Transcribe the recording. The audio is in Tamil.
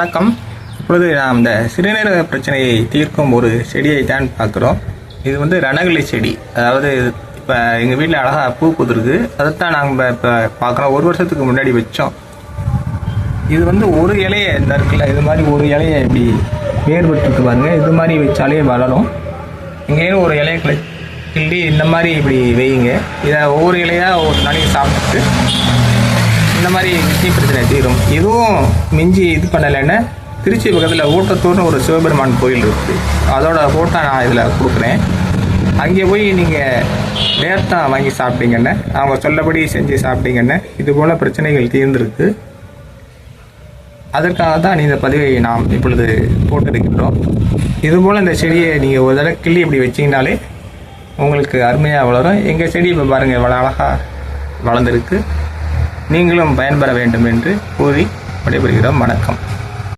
வணக்கம். இப்பொழுது நாம் இந்த சிறுநீரக பிரச்சனையை தீர்க்கும் ஒரு செடியை தான் பார்க்குறோம். இது வந்து ரணகிளி செடி. அதாவது இப்போ எங்கள் வீட்டில் அழகாக பூ பூத்துருக்கு அதைத்தான் நாங்கள் இப்போ பார்க்குறோம். ஒரு வருஷத்துக்கு முன்னாடி வச்சோம். இது வந்து ஒரு இலையை இந்த இருக்குல்ல இது மாதிரி ஒரு இலையை இப்படி வேறுபட்டுருக்கு பாருங்கள் பாருங்க. இது மாதிரி வச்சாலே வளரும். எங்கேயும் ஒரு இலையை கிள கிள்ளி இந்த மாதிரி இப்படி வெய்யுங்க இதை ஒவ்வொரு இலையாக ஒரு நாளைக்கு சாப்பிட்டுட்டு இந்த மாதிரி கிட்னி பிரச்சனை தீரும். இதுவும் மிஞ்சி இது பண்ணலைன்னா திருச்சி பக்கத்தில் ஊட்டத்தூர்னு ஒரு சிவபெருமான் கோயில் இருக்குது அதோட ஃபோட்டோ நான் இதில் கொடுக்குறேன். அங்கே போய் நீங்கள் நேர்த்தா வாங்கி சாப்பிட்டீங்கன்னு அவங்க சொல்லபடி செஞ்சு சாப்பிட்டீங்கன்னு இது போல் பிரச்சனைகள் தீர்ந்துருக்கு. அதற்காக தான் இந்த பதிவை நாம் இப்பொழுது போட்டிருக்கின்றோம் இதுபோல் இந்த செடியை நீங்கள் ஒரு தடவை கிள்ளி இப்படி வச்சிங்கனாலே உங்களுக்கு அருமையாக வளரும். எங்கள் செடி இப்போ பாருங்கள் இவ்வளோ அழகாக வளர்ந்துருக்கு. நீங்களும் பயன்பெற வேண்டும் என்று கூறி விடைபெறுகிறோம். வணக்கம்.